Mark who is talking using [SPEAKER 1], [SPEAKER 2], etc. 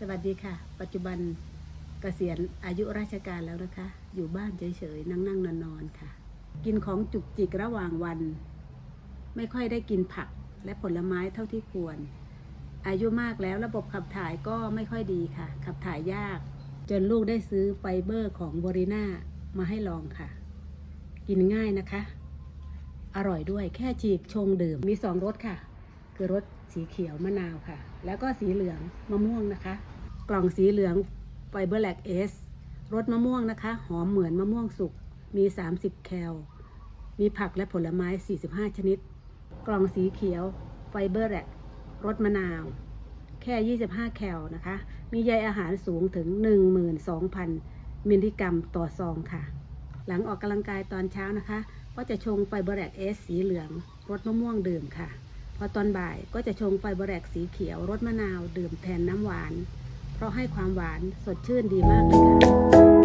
[SPEAKER 1] สวัสดีค่ะ ปัจจุบันเกษียณอายุราชการแล้วนะคะ อยู่บ้านเฉยๆ นั่งนั่งนอนนอนๆค่ะ กินของจุกจิกระหว่างวัน ไม่ค่อยได้กินผักและผลไม้เท่าที่ควร อายุมากแล้วระบบขับถ่ายก็ไม่ค่อยดีค่ะ ขับถ่ายยาก จนลูกได้ซื้อไฟเบอร์ของบริน่ามาให้ลองค่ะ กินง่ายนะคะ อร่อยด้วยแค่ฉีกชงดื่มมีสองรสค่ะ คือรสสีเขียวมะนาวค่ะ แล้วก็สีเหลืองมะม่วงนะคะ กล่องสีเหลืองไฟเบอร์แลกเอสรสมะม่วงนะคะ หอมเหมือนมะม่วงสุก มี 30 แคล มีผักและผลไม้ 45 ชนิด กล่องสีเขียวไฟเบอร์แลกรสมะนาว แค่ 25 แคลนะคะ มีใยอาหารสูงถึง 12,000 มิลลิกรัมต่อซองค่ะ หลังออกกำลังกายตอนเช้านะคะ ก็จะชงไฟเบอร์แลกเอสสีเหลืองรสมะม่วงดื่มค่ะ พอตอนบ่ายก็จะชงไฟเบรแรกสีเขียวรสมะนาว ดื่มแทนน้ำหวาน เพราะให้ความหวานสดชื่นดีมากเลยค่ะ